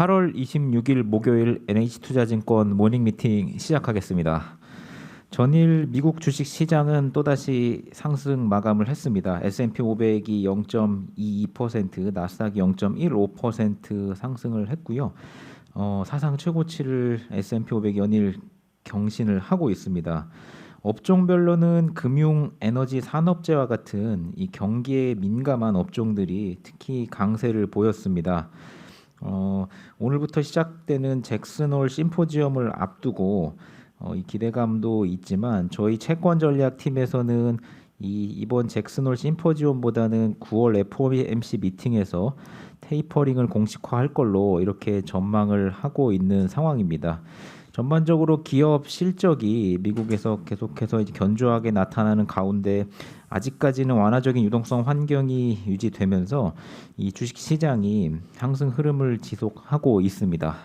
8월 26일 목요일 NH투자증권 모닝 미팅 시작하겠습니다. 전일 미국 주식 시장은 또다시 상승 마감을 했습니다. S&P 500이 0.22%, 나스닥이 0.15% 상승을 했고요. 어, 사상 최고치를 S&P 500 연일 경신을 하고 있습니다. 업종별로는 금융, 에너지, 산업재와 같은 이 경기에 민감한 업종들이 특히 강세를 보였습니다. 어, 오늘부터 시작되는 잭슨홀 심포지엄을 앞두고 어, 이 기대감도 있지만 저희 채권 전략 팀에서는 이 이번 잭슨홀 심포지엄보다는 9월 FOMC 미팅에서 테이퍼링을 공식화할 걸로 이렇게 전망을 하고 있는 상황입니다. 전반적으로 기업 실적이 미국에서 계속해서 견조하게 나타나는 가운데 아직까지는 완화적인 유동성 환경이 유지되면서 이 주식 시장이 상승 흐름을 지속하고 있습니다.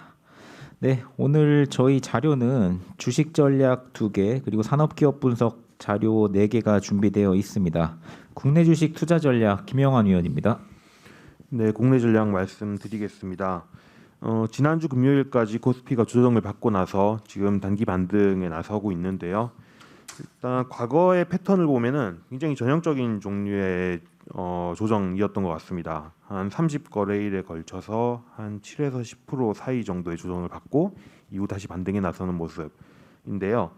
네, 오늘 저희 자료는 주식 전략 두 개 그리고 산업 기업 분석 자료 네 개가 준비되어 있습니다. 국내 주식 투자 전략 김영환 위원입니다. 네, 국내 전략 말씀드리겠습니다. 어, 지난주 금요일까지 코스피가 조정을 받고 나서 지금 단기 반등에 나서고 있는데요. 일단 과거의 패턴을 보면은 굉장히 전형적인 종류의 어, 조정이었던 것 같습니다. 한 30거래일에 걸쳐서 한 7에서 10% 사이 정도의 조정을 받고 이후 다시 반등에 나서는 모습인데요.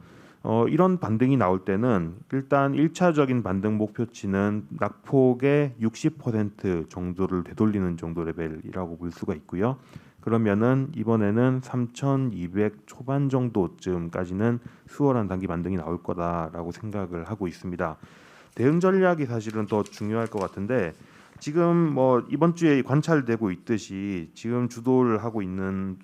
어, 이런 반등이 나올 때는 일단 1차적인 반등 목표치는 낙폭의 60% 정도를 되돌리는 정도 레벨이라고 볼 수가 있고요. 그러면은 이번에는 3,200 초반 정도쯤까지는 수월한 단기 반등이 나올 거다라고 생각을 하고 있습니다. 대응 전략이 사실은 더 중요할 것 같은데 지금 뭐 이번 주에 관찰되고 있듯이 지금 주도를 하고 있는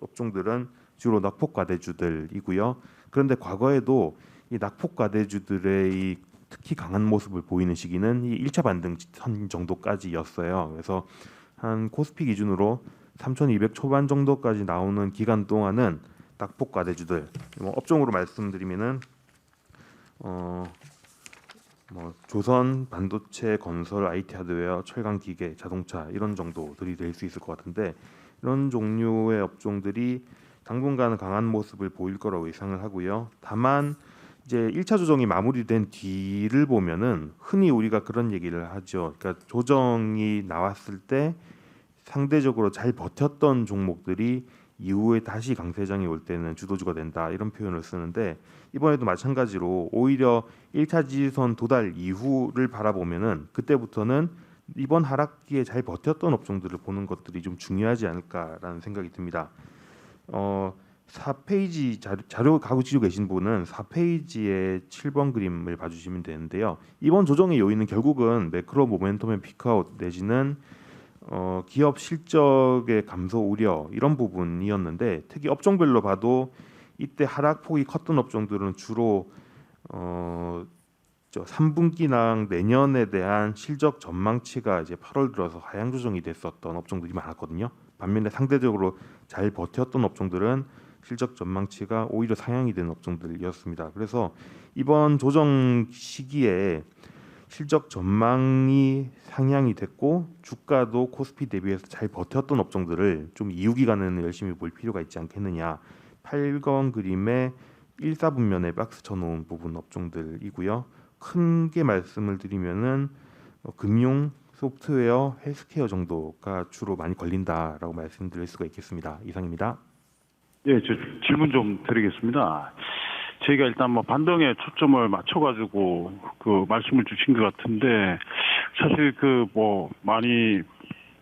업종들은 주로 낙폭 과대주들이고요. 그런데 과거에도 이 낙폭 과대주들의 이 특히 강한 모습을 보이는 시기는 이 1차 반등 선 정도까지였어요. 그래서 한 코스피 기준으로 3,200 초반 정도까지 나오는 기간 동안은 낙폭 과대주들 뭐 업종으로 말씀드리면은 어. 뭐 조선 반도체 건설 IT 하드웨어 철강 기계 자동차 이런 정도들이 될 수 있을 것 같은데 이런 종류의 업종들이 당분간은 강한 모습을 보일 거라고 예상을 하고요. 다만 이제 1차 조정이 마무리된 뒤를 보면은 흔히 우리가 그런 얘기를 하죠. 그러니까 조정이 나왔을 때 상대적으로 잘 버텼던 종목들이 이후에 다시 강세장이 올 때는 주도주가 된다 이런 표현을 쓰는데 이번에도 마찬가지로 오히려 1차 지지선 도달 이후를 바라보면은 그때부터는 이번 하락기에 잘 버텼던 업종들을 보는 것들이 좀 중요하지 않을까라는 생각이 듭니다. 어 4페이지 자료, 가지고 계신 분은 4페이지의 7번 그림을 봐주시면 되는데요. 이번 조정의 요인은 결국은 매크로 모멘텀의 피크아웃 내지는 어, 기업 실적의 감소 우려 이런 부분이었는데 특히 업종별로 봐도 이때 하락폭이 컸던 업종들은 주로 어, 저 3분기랑 내년에 대한 실적 전망치가 이제 8월 들어서 하향 조정이 됐었던 업종들이 많았거든요. 반면에 상대적으로 잘 버텼던 업종들은 실적 전망치가 오히려 상향이 된 업종들이었습니다. 그래서 이번 조정 시기에 실적 전망이 상향이 됐고 주가도 코스피 대비해서 잘 버텼던 업종들을 좀 이후 기간에는 열심히 볼 필요가 있지 않겠느냐. 8번 그림에 1, 4분면에 박스 쳐놓은 부분 업종들이고요. 큰 게 말씀을 드리면은 어, 금융, 소프트웨어, 헬스케어 정도가 주로 많이 걸린다라고 말씀드릴 수가 있겠습니다. 이상입니다. 예, 저 질문 좀 드리겠습니다. 저희가 일단 뭐 반등에 초점을 맞춰가지고 그 말씀을 주신 것 같은데 사실 그 뭐 많이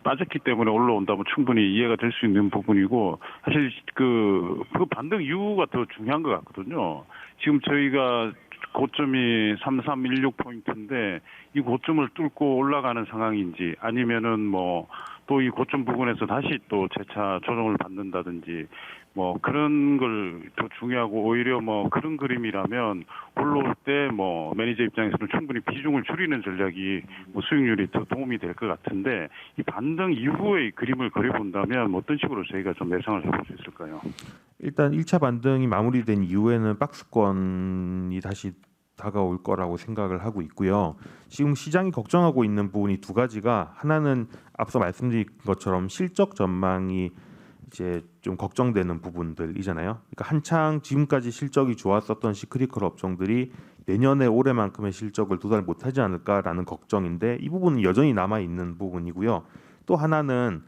빠졌기 때문에 올라온다면 충분히 이해가 될 수 있는 부분이고 사실 그, 그 반등 이유가 더 중요한 것 같거든요. 지금 저희가 고점이 3316 포인트인데 이 고점을 뚫고 올라가는 상황인지 아니면은 뭐 또 이 고점 부분에서 다시 또 재차 조정을 받는다든지 뭐 그런 걸 더 중요하고 오히려 뭐 그런 그림이라면 올라올 때 뭐 매니저 입장에서는 충분히 비중을 줄이는 전략이 뭐 수익률이 더 도움이 될 것 같은데 이 반등 이후의 그림을 그려본다면 뭐 어떤 식으로 저희가 좀 예상을 해볼 수 있을까요? 일단 1차 반등이 마무리된 이후에는 박스권이 다시 다가올 거라고 생각을 하고 있고요. 지금 시장이 걱정하고 있는 부분이 두 가지가 하나는 앞서 말씀드린 것처럼 실적 전망이 이제 좀 걱정되는 부분들이잖아요. 그러니까 한창 지금까지 실적이 좋았었던 시크리컬 업종들이 내년에 올해만큼의 실적을 도달 못하지 않을까라는 걱정인데 이 부분은 여전히 남아 있는 부분이고요. 또 하나는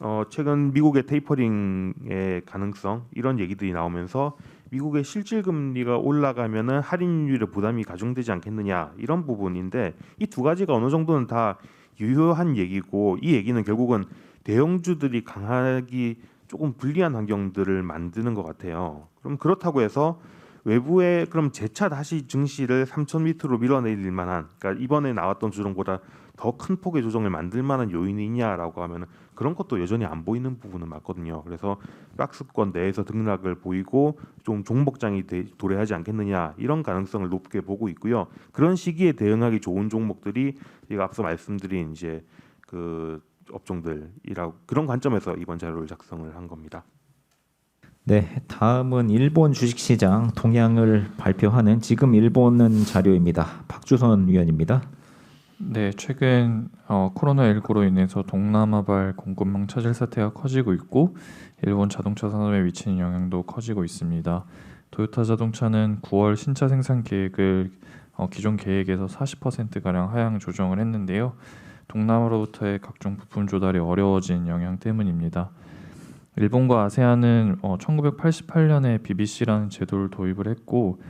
어, 최근 미국의 테이퍼링의 가능성 이런 얘기들이 나오면서 미국의 실질 금리가 올라가면은 할인율의 부담이 가중되지 않겠느냐 이런 부분인데 이 두 가지가 어느 정도는 다 유효한 얘기고 이 얘기는 결국은 대형주들이 강하기 조금 불리한 환경들을 만드는 것 같아요. 그럼 그렇다고 해서 외부에 그럼 재차 다시 증시를 3천 밑으로 밀어내릴 만한 그러니까 이번에 나왔던 조정보다 더 큰 폭의 조정을 만들 만한 요인이 있냐라고 하면은 그런 것도 여전히 안 보이는 부분은 맞거든요. 그래서 박스권 내에서 등락을 보이고 좀 종목장이 대- 도래하지 않겠느냐 이런 가능성을 높게 보고 있고요. 그런 시기에 대응하기 좋은 종목들이 제가 앞서 말씀드린 이제 그 업종들이라고 그런 관점에서 이번 자료를 작성을 한 겁니다. 네, 다음은 일본 주식시장 동향을 발표하는 지금 일본은 자료입니다. 박주선 위원입니다. 네, 최근 어, 코로나19로 인해서 동남아발 공급망 차질 사태가 커지고 있고 일본 자동차 산업에 미치는 영향도 커지고 있습니다. 도요타 자동차는 9월 신차 생산 계획을 어, 기존 계획에서 40% 가량 하향 조정을 했는데요. 동남아로부터의 각종 부품 조달이 어려워진 영향 때문입니다. 일본과 아세안은 어, 1988년에 BBC라는 제도를 도입을 했고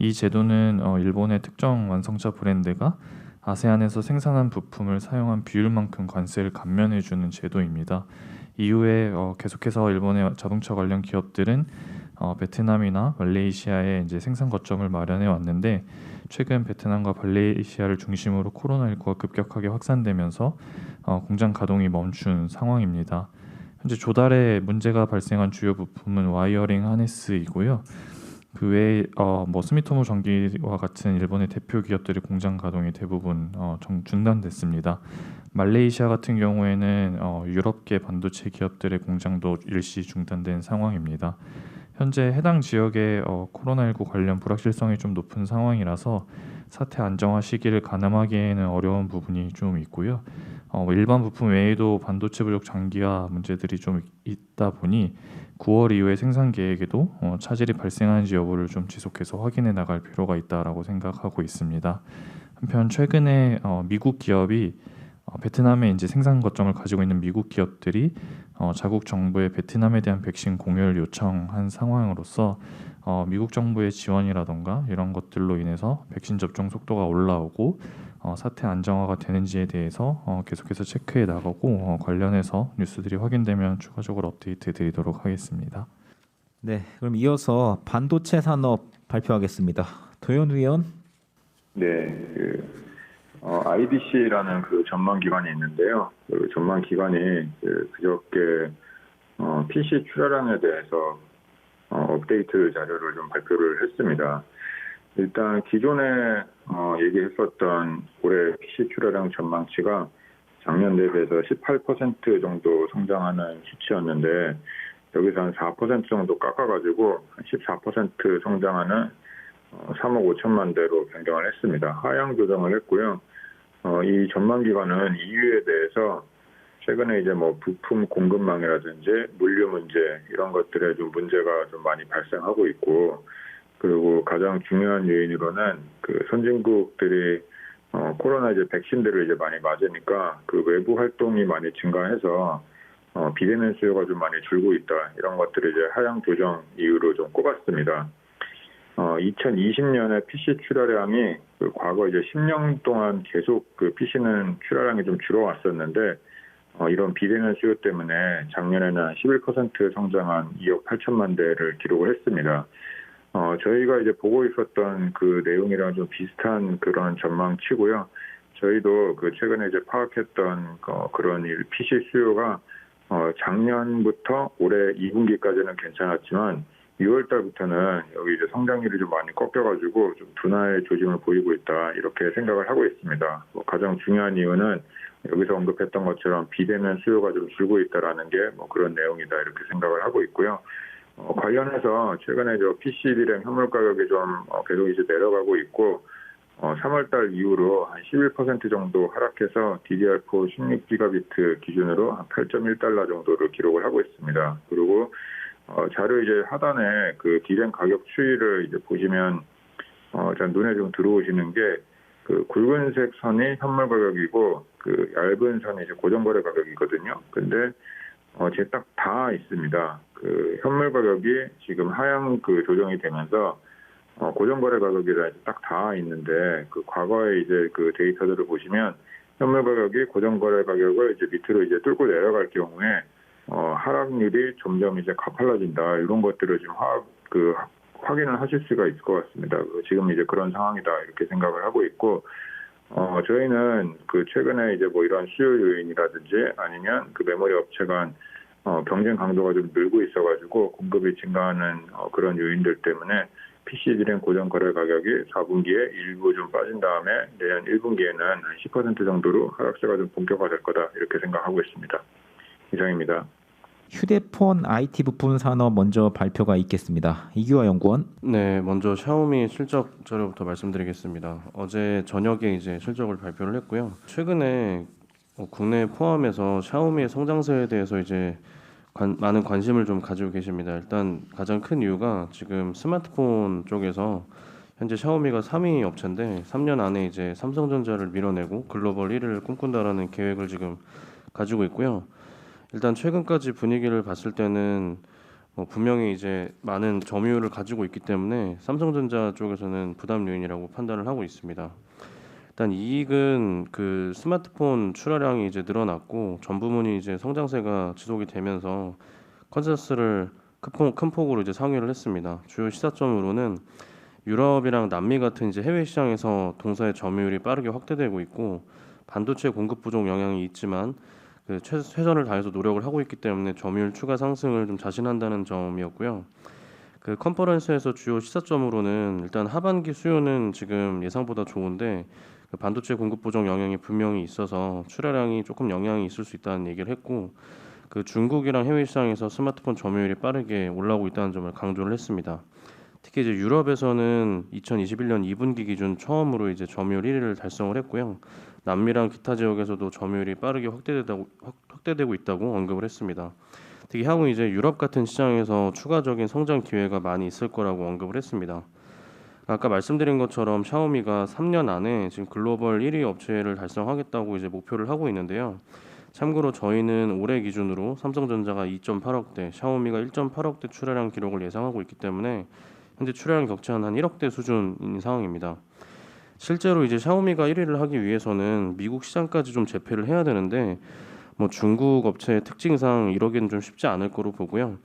이 제도는 어, 일본의 특정 완성차 브랜드가 아세안에서 생산한 부품을 사용한 비율만큼 관세를 감면해 주는 제도입니다. 이후에 어, 계속해서 일본의 자동차 관련 기업들은 어, 베트남이나 말레이시아에 이제 생산 거점을 마련해 왔는데 최근 베트남과 말레이시아를 중심으로 코로나19가 급격하게 확산되면서 어, 공장 가동이 멈춘 상황입니다. 현재 조달에 문제가 발생한 주요 부품은 와이어링 하네스이고요. 그 외에 어, 뭐 스미토모 전기와 같은 일본의 대표 기업들의 공장 가동이 대부분 어, 정, 중단됐습니다. 말레이시아 같은 경우에는 어, 유럽계 반도체 기업들의 공장도 일시 중단된 상황입니다. 현재 해당 지역의 어, 코로나19 관련 불확실성이 좀 높은 상황이라서 사태 안정화 시기를 가늠하기에는 어려운 부분이 좀 있고요. 어, 뭐 일반 부품 외에도 반도체 부족 장기화 문제들이 좀 있다 보니 9월 이후에 생산 계획에도 어, 차질이 발생하는지 여부를 좀 지속해서 확인해 나갈 필요가 있다라고 생각하고 있습니다. 한편 최근에 어, 미국 기업이 어, 베트남에 이제 생산 거점을 가지고 있는 미국 기업들이 어, 자국 정부에 베트남에 대한 백신 공여를 요청한 상황으로서 어, 미국 정부의 지원이라던가 이런 것들로 인해서 백신 접종 속도가 올라오고 어, 사태 안정화가 되는지에 대해서 어, 계속해서 체크해 나가고 어, 관련해서 뉴스들이 확인되면 추가적으로 업데이트 드리도록 하겠습니다. 네, 그럼 이어서 반도체 산업 발표하겠습니다. 도현 위원. 네, 그 어, IDC라는 그 전망 기관이 있는데요. 그 전망 기관이 그 그저께 어, PC 출하량에 대해서 어, 업데이트 자료를 좀 발표를 했습니다. 일단 기존에 어, 얘기했었던 올해 PC 출하량 전망치가 작년 대비해서 18% 정도 성장하는 수치였는데 여기서 한 4% 정도 깎아가지고 14% 성장하는 어, 3억 5천만 대로 변경을 했습니다. 하향 조정을 했고요. 어, 이 전망 기관은 이유에 대해서 최근에 이제 뭐 부품 공급망이라든지 물류 문제 이런 것들에 좀 문제가 좀 많이 발생하고 있고 그리고 가장 중요한 요인으로는 그 선진국들이 어, 코로나 이제 백신들을 이제 많이 맞으니까 그 외부 활동이 많이 증가해서 어, 비대면 수요가 좀 많이 줄고 있다 이런 것들을 이제 하향 조정 이유로 좀 꼽았습니다. 어, 2020년에 PC 출하량이 그 과거 이제 10년 동안 계속 그 PC는 출하량이 좀 줄어왔었는데 어, 이런 비대면 수요 때문에 작년에는 11% 성장한 2억 8천만 대를 기록을 했습니다. 어, 저희가 이제 보고 있었던 그 내용이랑 좀 비슷한 그런 전망치고요. 저희도 그 최근에 이제 파악했던 어, 그런 일 PC 수요가 어, 작년부터 올해 2분기까지는 괜찮았지만 6월 달부터는 여기 이제 성장률이 좀 많이 꺾여가지고 좀 둔화의 조짐을 보이고 있다 이렇게 생각을 하고 있습니다. 뭐 가장 중요한 이유는 여기서 언급했던 것처럼 비대면 수요가 좀 줄고 있다라는 게 뭐 그런 내용이다 이렇게 생각을 하고 있고요. 어, 관련해서 최근에 저 PC 디램 현물 가격이 좀 어, 계속 이제 내려가고 있고 어, 3월달 이후로 한 11% 정도 하락해서 DDR4 16기가비트 기준으로 한 8.1달러 정도를 기록을 하고 있습니다. 그리고 어, 자료 이제 하단에 그 디램 가격 추이를 이제 보시면 어, 자 눈에 좀 들어오시는 게 그 굵은색 선이 현물 가격이고 그 얇은 선이 이제 고정거래 가격이거든요. 근데 어, 제 딱 다 있습니다. 그 현물 가격이 지금 하향 그 조정이 되면서 어, 고정거래 가격이라 딱 다 있는데 그 과거에 이제 그 데이터들을 보시면 현물 가격이 고정거래 가격을 이제 밑으로 이제 뚫고 내려갈 경우에 어, 하락률이 점점 이제 가팔라진다 이런 것들을 지금 화, 그 확인을 하실 수가 있을 것 같습니다. 그 지금 이제 그런 상황이다 이렇게 생각을 하고 있고 어, 저희는 그 최근에 이제 뭐 이런 수요 요인이라든지 아니면 그 메모리 업체 간 어, 경쟁 강도가 좀 늘고 있어가지고 공급이 증가하는 어, 그런 요인들 때문에 PC 드램 고정 거래 가격이 4분기에 일부 좀 빠진 다음에 내년 1분기에는 한 10% 정도로 하락세가 좀 본격화될 거다 이렇게 생각하고 있습니다. 이상입니다. 휴대폰 IT 부품 산업 먼저 발표가 있겠습니다. 이규화 연구원. 네, 먼저 샤오미 실적 자료부터 말씀드리겠습니다. 어제 저녁에 이제 실적을 발표를 했고요. 최근에 어, 국내 포함해서 샤오미의 성장세에 대해서 이제 관- 많은 관심을 좀 가지고 계십니다. 일단 가장 큰 이유가 지금 스마트폰 쪽에서 현재 샤오미가 3위 업체인데 3년 안에 이제 삼성전자를 밀어내고 글로벌 1위를 꿈꾼다라는 계획을 지금 가지고 있고요. 일단 최근까지 분위기를 봤을 때는 뭐 분명히 이제 많은 점유율을 가지고 있기 때문에 삼성전자 쪽에서는 부담 요인이라고 판단을 하고 있습니다. 일단 이익은 그 스마트폰 출하량이 이제 늘어났고 전 부문이 이제 성장세가 지속이 되면서 컨센서스를 큰, 폭, 큰 폭으로 이제 상회를 했습니다. 주요 시사점으로는 유럽이랑 남미 같은 이제 해외 시장에서 동사의 점유율이 빠르게 확대되고 있고 반도체 공급 부족 영향이 있지만 그 최, 최선을 다해서 노력을 하고 있기 때문에 점유율 추가 상승을 좀 자신한다는 점이었고요. 그 컨퍼런스에서 주요 시사점으로는 일단 하반기 수요는 지금 예상보다 좋은데 그 반도체 공급 부족 영향이 분명히 있어서 출하량이 조금 영향이 있을 수 있다는 얘기를 했고 그 중국이랑 해외 시장에서 스마트폰 점유율이 빠르게 올라오고 있다는 점을 강조를 했습니다. 특히 이제 유럽에서는 2021년 2분기 기준 처음으로 이제 점유율 1위를 달성을 했고요. 남미랑 기타 지역에서도 점유율이 빠르게 확대되고 확대되고 있다고 언급을 했습니다. 특히 향후 이제 유럽 같은 시장에서 추가적인 성장 기회가 많이 있을 거라고 언급을 했습니다. 아까 말씀드린 것처럼 샤오미가 3년 안에 지금 글로벌 1위 업체를 달성하겠다고 이제 목표를 하고 있는데요. 참고로 저희는 올해 기준으로 삼성전자가 2.8억대, 샤오미가 1.8억대 출하량 기록을 예상하고 있기 때문에 현재 출하량 격차는 한 1억대 수준인 상황입니다. 실제로 이제 샤오미가 1위를 하기 위해서는 미국 시장까지 좀 재패를 해야 되는데 뭐 중국 업체의 특징상 이러기는 좀 쉽지 않을 거로 보고요.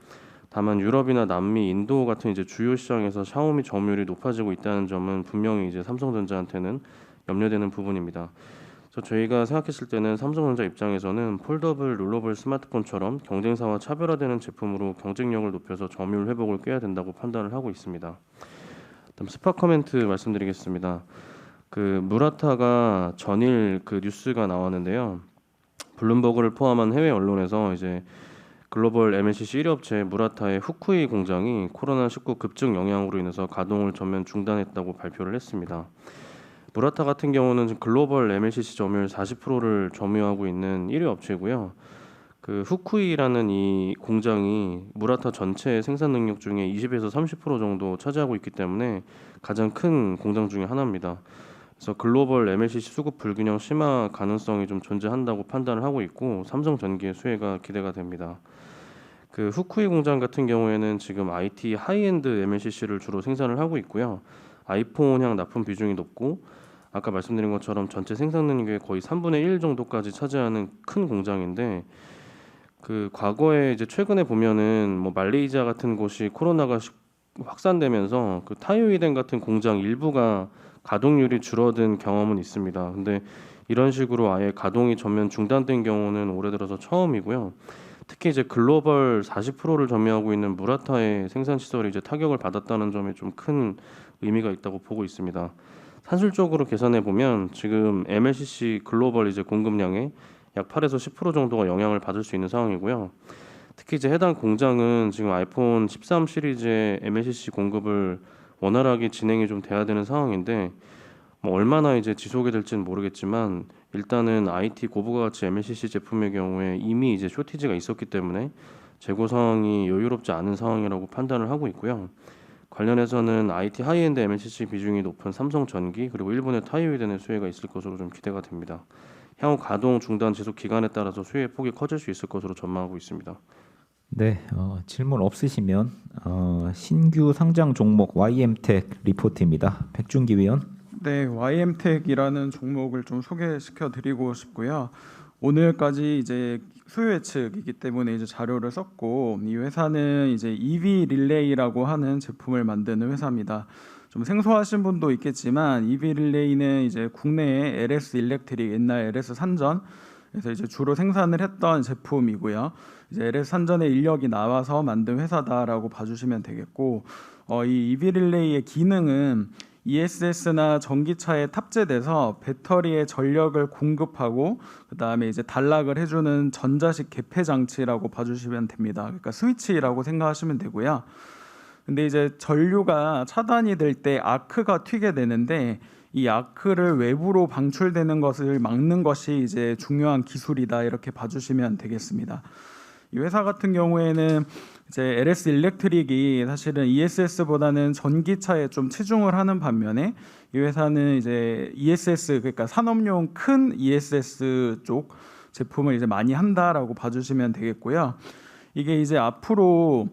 다만 유럽이나 남미, 인도 같은 이제 주요 시장에서 샤오미 점유율이 높아지고 있다는 점은 분명히 이제 삼성전자한테는 염려되는 부분입니다. 그래서 저희가 생각했을 때는 삼성전자 입장에서는 폴더블, 룰러블 스마트폰처럼 경쟁사와 차별화되는 제품으로 경쟁력을 높여서 점유율 회복을 꾀야 된다고 판단을 하고 있습니다. 다음 스파 커멘트 말씀드리겠습니다. 그 무라타가 전일 그 뉴스가 나왔는데요. 블룸버그를 포함한 해외 언론에서 이제 글로벌 MLCC 1위 업체 무라타의 후쿠이 공장이 코로나19 급증 영향으로 인해서 가동을 전면 중단했다고 발표를 했습니다. 무라타 같은 경우는 글로벌 MLCC 점유율 40%를 점유하고 있는 1위 업체고요. 그 후쿠이라는 이 공장이 무라타 전체 생산 능력 중에 20에서 30% 정도 차지하고 있기 때문에 가장 큰 공장 중에 하나입니다. 그래서 글로벌 MLCC 수급 불균형 심화 가능성이 좀 존재한다고 판단을 하고 있고 삼성전기의 수혜가 기대가 됩니다. 그 후쿠이 공장 같은 경우에는 지금 IT 하이엔드 MLCC를 주로 생산을 하고 있고요. 아이폰향 납품 비중이 높고 아까 말씀드린 것처럼 전체 생산 능력의 거의 3분의 1 정도까지 차지하는 큰 공장인데 그 과거에 이제 최근에 보면은 뭐 말레이시아 같은 곳이 코로나가 시- 확산되면서 그 타이웨이덴 같은 공장 일부가 가동률이 줄어든 경험은 있습니다. 근데 이런 식으로 아예 가동이 전면 중단된 경우는 올해 들어서 처음이고요. 특히 이제 글로벌 40%를 점유하고 있는 무라타의 생산 시설이 이제 타격을 받았다는 점에 좀큰 의미가 있다고 보고 있습니다. 산술적으로 계산해 보면 지금 MLCC 글로벌 이제 공급량의 약 8에서 10% 정도가 영향을 받을 수 있는 상황이고요. 특히 이제 해당 공장은 지금 아이폰 13 시리즈의 MLCC 공급을 원활하게 진행이 좀 돼야 되는 상황인데 뭐 얼마나 이제 지속이 될지는 모르겠지만 일단은 IT 고부가 가치 MLCC 제품의 경우에 이미 이제 쇼티지가 있었기 때문에 재고 상황이 여유롭지 않은 상황이라고 판단을 하고 있고요. 관련해서는 IT 하이엔드 MLCC 비중이 높은 삼성 전기 그리고 일본의 타이웨이덴의 수혜가 있을 것으로 좀 기대가 됩니다. 향후 가동 중단 지속 기간에 따라서 수혜의 폭이 커질 수 있을 것으로 전망하고 있습니다. 네, 어, 질문 없으시면 어, 신규 상장 종목 YM텍 리포트입니다. 백준기 위원. 네, YM텍이라는 종목을 좀 소개시켜 드리고 싶고요. 오늘까지 이제 수요 예측이기 때문에 이제 자료를 썼고 이 회사는 이제 EV 릴레이라고 하는 제품을 만드는 회사입니다. 좀 생소하신 분도 있겠지만 EV 릴레이는 이제 국내에 LS 일렉트릭 옛날 LS 산전 그래서 이제 주로 생산을 했던 제품이고요. 이제 LS 산전의 인력이 나와서 만든 회사다라고 봐주시면 되겠고 어, 이 EV 릴레이의 기능은 ESS나 전기차에 탑재돼서 배터리에 전력을 공급하고 그다음에 이제 단락을 해주는 전자식 개폐 장치라고 봐주시면 됩니다. 그러니까 스위치라고 생각하시면 되고요. 근데 이제 전류가 차단이 될 때 아크가 튀게 되는데 이 아크를 외부로 방출되는 것을 막는 것이 이제 중요한 기술이다 이렇게 봐주시면 되겠습니다. 이 회사 같은 경우에는 이제 LS 일렉트릭이 사실은 ESS보다는 전기차에 좀 치중을 하는 반면에 이 회사는 이제 ESS 그러니까 산업용 큰 ESS 쪽 제품을 이제 많이 한다라고 봐주시면 되겠고요. 이게 이제 앞으로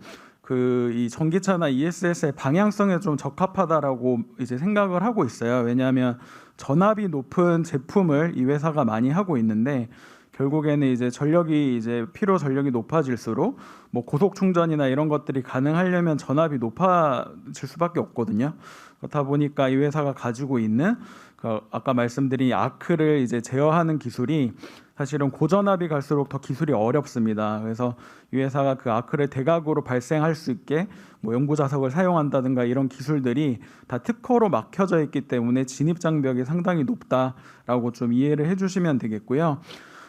그 이 전기차나 ESS의 방향성에 좀 적합하다라고 이제 생각을 하고 있어요. 왜냐하면 전압이 높은 제품을 이 회사가 많이 하고 있는데 결국에는 이제 전력이 이제 필요 전력이 높아질수록 뭐 고속 충전이나 이런 것들이 가능하려면 전압이 높아질 수밖에 없거든요. 그렇다 보니까 이 회사가 가지고 있는 그 아까 말씀드린 아크를 이제 제어하는 기술이 사실은 고전압이 갈수록 더 기술이 어렵습니다. 그래서 이 회사가 그 아크를 대각으로 발생할 수 있게 뭐 연구 자석을 사용한다든가 이런 기술들이 다 특허로 막혀져 있기 때문에 진입 장벽이 상당히 높다라고 좀 이해를 해주시면 되겠고요.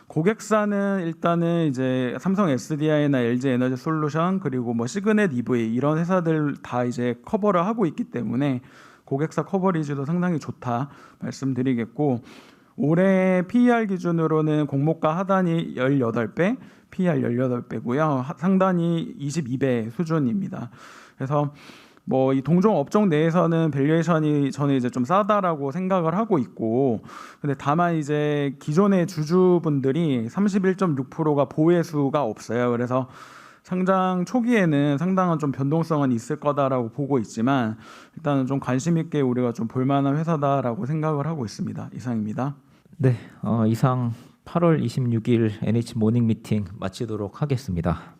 고객사는 일단은 이제 삼성 SDI나 LG 에너지 솔루션 그리고 뭐 시그넷 EV 이런 회사들 다 이제 커버를 하고 있기 때문에 고객사 커버리지도 상당히 좋다 말씀드리겠고 올해 PER 기준으로는 공모가 하단이 18배, PER 18배고요. 상단이 22배 수준입니다. 그래서 뭐 이 동종 업종 내에서는 밸류에이션이 저는 이제 좀 싸다라고 생각을 하고 있고 근데 다만 이제 기존의 주주분들이 31.6%가 보회수가 없어요. 그래서 상장 초기에는 상당한 좀 변동성은 있을 거다라고 보고 있지만 일단은 좀 관심 있게 우리가 좀 볼만한 회사다라고 생각을 하고 있습니다. 이상입니다. 네, 어, 이상 8월 26일 NH 모닝 미팅 마치도록 하겠습니다.